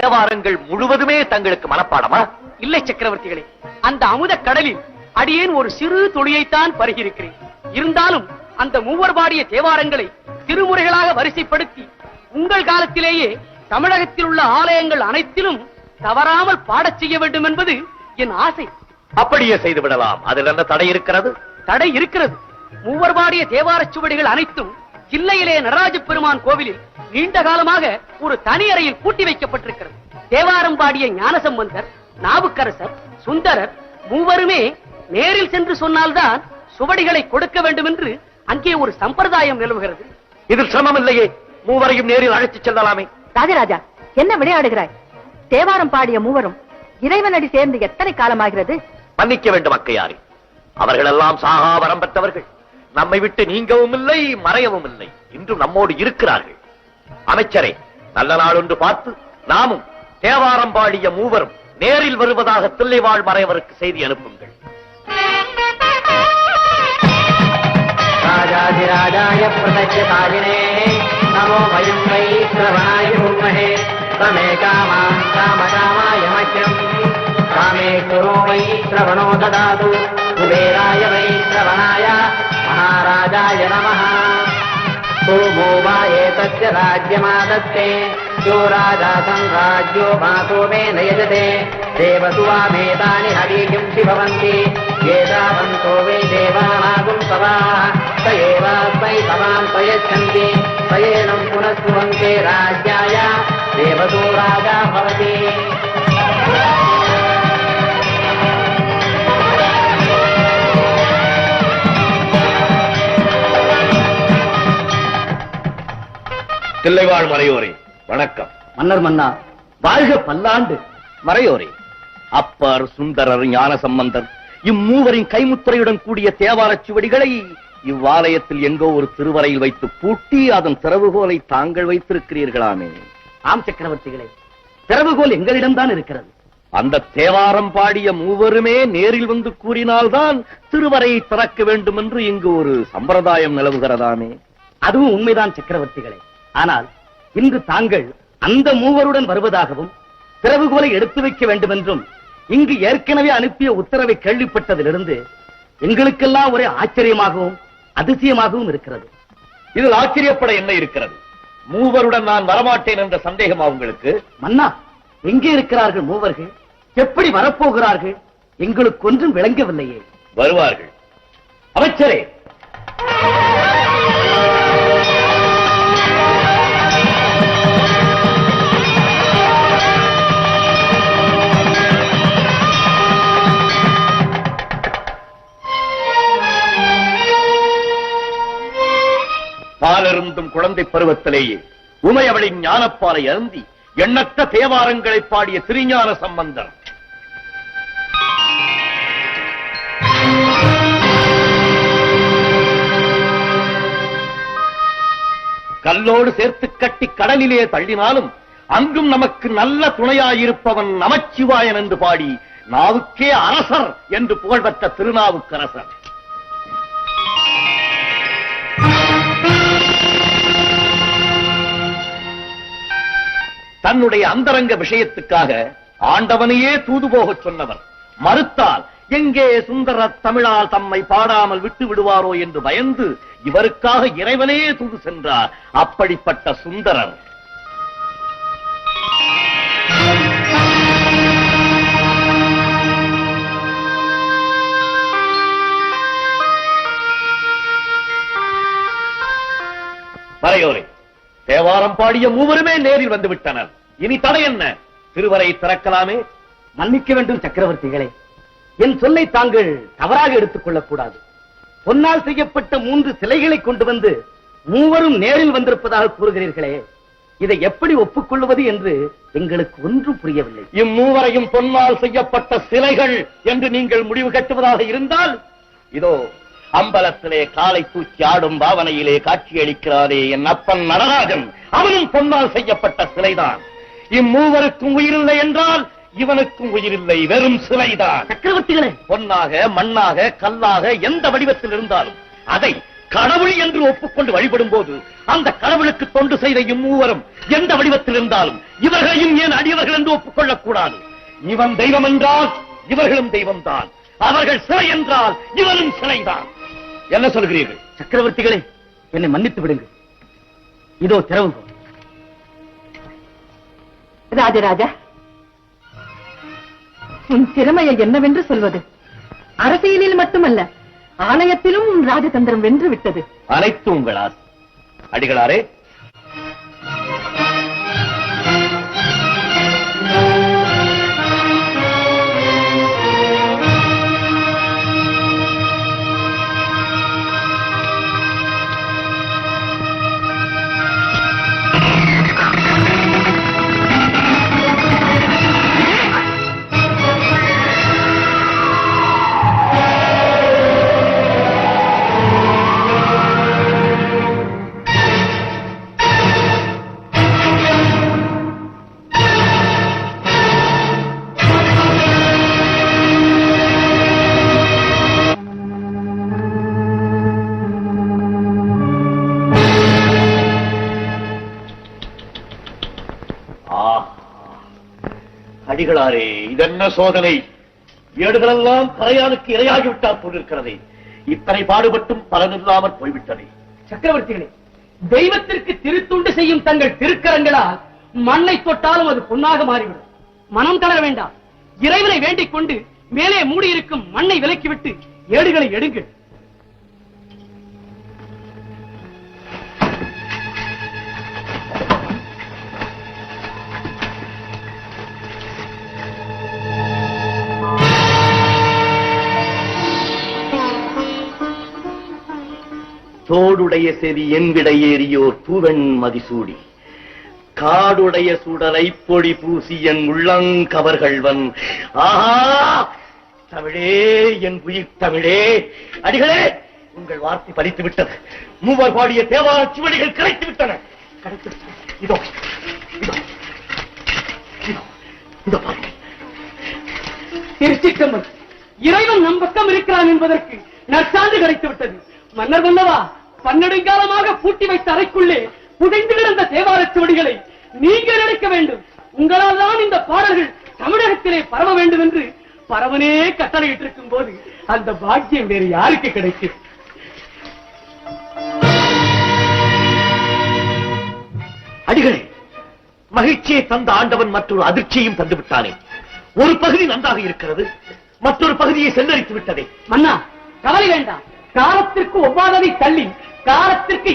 தேவாரங்கள் முழுவதுமே தங்களுக்கு மனப்பாடமா? இல்லை சக்கரவர்த்திகளே. அந்த அமுத கடலில் அடியேன் ஒரு சிறு துளியைத்தான் பருகியிருக்கிறேன். இருந்தாலும் அந்த மூவர் பாடிய தேவாரங்களை திருமுறைகளாக வரிசைப்படுத்தி உங்கள் காலத்திலேயே தமிழகத்தில் உள்ள ஆலயங்கள் அனைத்திலும் தவறாமல் பாடச் செய்ய வேண்டும் என்பது என் ஆசை. அப்படியே செய்து விடலாம். அதில் என்ன தடை இருக்கிறது? தடை இருக்கிறது. மூவர் பாடிய தேவாரச் சுவடிகள் அனைத்தும் கில்லையிலே நடராஜ பெருமான் கோவிலில் நீண்ட காலமாக ஒரு தனி அறையில் பூட்டி வைக்கப்பட்டிருக்கிறது. தேவாரம் பாடிய ஞானசம்பந்தர் நாவுக்கரசர் சுந்தரர் மூவருமே நேரில் சென்று சொன்னால்தான் சுவடிகளை கொடுக்க வேண்டும் என்று அங்கே ஒரு சம்பிரதாயம் நிலவுகிறது. இதில் சிரமம் இல்லையே மூவரையும் நேரில் அழைத்துச் செல்லலாமே. ராஜராஜா என்ன விளையாடுகிறாய்? தேவாரம் பாடிய மூவரும் இறைவனடி சேர்ந்து எத்தனை காலமாகிறது? மன்னிக்க வேண்டும் அக்கையாரி. அவர்களெல்லாம் சாகாவரம் பெற்றவர்கள். நம்மை விட்டு நீங்கவும் இல்லை மறையவும் இல்லை. இன்றும் நம்மோடு இருக்கிறார்கள். அமைச்சரே நல்ல நாள் ஒன்று பார்த்து நாமும் தேவாரம்பாடிய மூவரும் நேரில் வருவதாக தில்லைவாழ் மறைவருக்கு செய்தி அனுப்புங்கள். ராஜாதிராஜாய பிரதட்சிதாயினே நமோ வயம் வை பிரவணாய உண்மகே சமே காமாம் காம காமாய மக்கிரம். காமே குரோ வை பிரவணோ ததாது. குபேராய வை பிரவணாயா महाराजाय नमः सोमो वा एतस्य राज्यमादत्ते यो राजा सम्राज्यो मातो मे नयजते देवसुवामेतानि हवीकिंसि भवन्ति एतावन्तो वै देवानागुं सवाः स एवास्मै सवान् प्रयच्छन्ति स एनं पुनः सुवन्ते राज्याय தில்லைவாழ் மறையோரே வணக்கம். மன்னர் மன்னா வாழ்க பல்லாண்டு மறையோரே. அப்பர் சுந்தரர் ஞான சம்பந்தர் இம்மூவரின் கைமுத்திரையுடன் கூடிய தேவாரச் சுவடிகளை இவ்வாலயத்தில் எங்கோ ஒரு திருவறையில் வைத்து பூட்டி அதன் திறவுகோலை தாங்கள் வைத்திருக்கிறீர்களாமே. ஆம் சக்கரவர்த்திகளே. திறவுகோல் எங்களிடம்தான் இருக்கிறது. அந்த தேவாரம் பாடிய மூவருமே நேரில் வந்து கூறினால்தான் திருவரையை திறக்க வேண்டும் என்று இங்கு ஒரு சம்பிரதாயம் நிலவுகிறதாமே. அதுவும் உண்மைதான் சக்கரவர்த்திகளே. ஆனால் இன்று தாங்கள் அந்த மூவருடன் வருவதாகவும் திறவுகோலை எடுத்து வைக்க வேண்டும் என்றும் இங்கு ஏற்கனவே அனுப்பிய உத்தரவை கேள்விப்பட்டதிலிருந்து எங்களுக்கெல்லாம் ஒரே ஆச்சரியமாகவும் அதிசயமாகவும் இருக்கிறது. இதில் ஆச்சரியப்பட என்ன இருக்கிறது? மூவருடன் நான் வரமாட்டேன் என்ற சந்தேகமா உங்களுக்கு? மன்னா எங்கே இருக்கிறார்கள் மூவர்கள்? எப்படி வரப்போகிறார்கள்? எங்களுக்கு ஒன்றும் விளங்கவில்லையே. வருவார்கள். அமைச்சரே! பாலருந்தும் குழந்தை பருவத்திலேயே உமையவளின் ஞானப்பாலை அருந்தி எண்ணற்ற தேவாரங்களை பாடிய திருஞான சம்பந்தர். கல்லோடு சேர்த்து கட்டி கடலிலே தள்ளினாலும் அங்கும் நமக்கு நல்ல துணையாயிருப்பவன் நமச்சிவாயன் என்று பாடி நாவுக்கே அரசர் என்று புகழ்பெற்ற திருநாவுக்கரசர். தன்னுடைய அந்தரங்க விஷயத்துக்காக ஆண்டவனையே தூது போகச் சொன்னவர். மறுத்தால் எங்கே சுந்தர தமிழால் தம்மை பாடாமல் விட்டு விடுவாரோ என்று பயந்து இவருக்காக இறைவனே தூது சென்றார். அப்படிப்பட்ட சுந்தரர். மறையோரே தேவாரம் பாடிய மூவருமே நேரில் வந்து விட்டனர். இனி தடை என்ன? திருவரை திறக்கலாமே? மன்னிக்க வேண்டும் சக்கரவர்த்திகளே. என் சொல்லை தாங்கள் தவறாக எடுத்துக் கொள்ளக் கூடாது பொன்னால் செய்யப்பட்ட மூன்று சிலைகளை கொண்டு வந்து மூவரும் நேரில் வந்திருப்பதாக கூறுகிறீர்களே இதை எப்படி ஒப்புக்கொள்வது என்று எங்களுக்கு ஒன்றும் புரியவில்லை. இம்மூவரையும் பொன்னால் செய்யப்பட்ட சிலைகள் என்று நீங்கள் முடிவு கட்டுவதாக இருந்தால் இதோ அம்பலத்திலே காலை தூக்கி ஆடும் பாவனையிலே காட்சியளிக்கிறாரே என் அப்பன் நடராஜன். அவனும் பொன்னால் செய்யப்பட்ட சிலைதான். இம்மூவருக்கும் உயிரில்லை என்றால் இவனுக்கும் உயிரில்லை வெறும் சிலைதான். சக்கரவர்த்திகளே! பொன்னாக மண்ணாக கல்லாக எந்த வடிவத்தில் இருந்தாலும் அதை கடவுள் என்று ஒப்புக்கொண்டு வழிபடும் போது அந்த கடவுளுக்கு தொண்டு செய்த இம்மூவரும் எந்த வடிவத்தில் இருந்தாலும் இவர்களையும் ஏன் அடியவர்கள் என்று ஒப்புக்கொள்ளக் கூடாது இவன் தெய்வம் என்றால் இவர்களும் தெய்வம்தான். அவர்கள் சிலை என்றால் இவனும் சிலைதான். என்ன சொல்கிறீர்கள்? சக்கரவர்த்திகளே என்னை மன்னித்து விடுங்க இதோ திறவுகோல் ராஜராஜா உன் திறமையை என்னவென்று சொல்வது? அரசியலில் மட்டுமல்ல ஆலயத்திலும் ராஜதந்திரம் வென்று விட்டது. அனைத்து உங்கள் ஆசை. அடிகளாரே அடிகளாரே இதென்ன சோதனை? ஏடுகளெல்லாம் கரையானுக்கு இரையாகிவிட்டார் போலிருக்கிறதே. இத்தனை பாடுபட்டும் பலனில்லாமல் போய்விட்டதே. சக்கரவர்த்திகளே தெய்வத்திற்கு திருத்துண்டு செய்யும் தங்கள் திருக்கரங்களால் மண்ணை தொட்டாலும் அது பொன்னாக மாறிவிடும். மனம் தளர வேண்டாம். இறைவனை வேண்டிக் கொண்டு மேலே மூடியிருக்கும் மண்ணை விலக்கிவிட்டு ஏடுகளை எடுங்கள். தோடுடைய செவி என்விடையேறியோர் பூவெண் மதிசூடி. காடுடைய சுடலை பொடி பூசி என் உள்ளங்கவர்கள்வன் ஆஹா! தமிழே என் உயிர் தமிழே! அடிகளே உங்கள் வார்த்தை பறித்து விட்டது மூவர் பாடிய தேவார சுவடிகள் கிடைத்து விட்டன கிடைத்து விட்டன. இதோ இதோ இதோ இறைவன் நம் பக்கம் இருக்கிறான் என்பதற்கு நற்சான்று கிடைத்து விட்டது மன்னர் வந்தவா? பன்னெடுங்காலமாக பூட்டி வைத்த அறைக்குள்ளே புதைந்து கிடந்த தேவாரச் சுவடிகளை நீங்கள் நினைக்க வேண்டும். உங்களால் தான் இந்த பாடல்கள் தமிழகத்திலே பரவ வேண்டும் என்று பரவனே கட்டளையிட்டிருக்கும் போது அந்த பாக்கியம் வேறு யாருக்கு கிடைக்கும்? அடிகளே மகிழ்ச்சியை தந்த ஆண்டவன் மற்றொரு அதிர்ச்சியையும் தந்து விட்டானே ஒரு பகுதி நன்றாக இருக்கிறது மற்றொரு பகுதியை சென்றரித்து விட்டதே. மன்னா கவலை வேண்டாம். காலத்திற்கு ஒவ்வாததை தள்ளி காலத்திற்கு